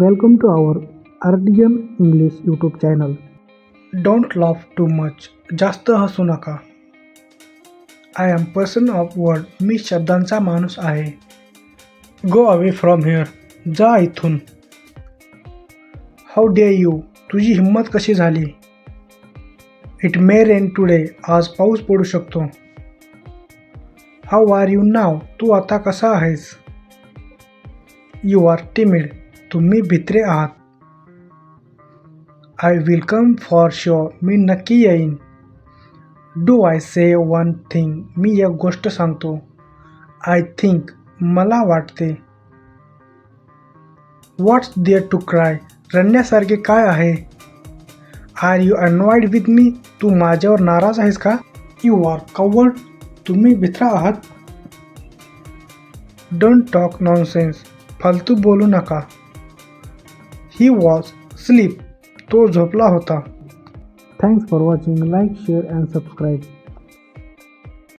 Welcome to our Artisan English YouTube channel. Don't laugh too much. जास्त हसू नका. I am person of word. मी शब्दांचा माणूस आहे. Go away from here. जा इथून. How dare you. तुझी हिंमत कशी झाली? It may rain today. आज पाऊस पडू शकतो. How are you now. तू आता कसा आहेस? You are timid. तुम्ही भित्रे आहात. I will come for sure. मी नक्की येईन. Do I say one thing. मी एक गोष्ट सांगतो. I think. मला वाटते. What's there to cry. रडण्यासारखे काय आहे? Are you annoyed with me. तू माझ्यावर नाराज़ आहेस का? You are coward. तुम्ही भित्रा आहात. Don't talk nonsense. फालतू बोलू नका. He was sleep. तो झोपला होता. Thanks for watching. Like share and subscribe.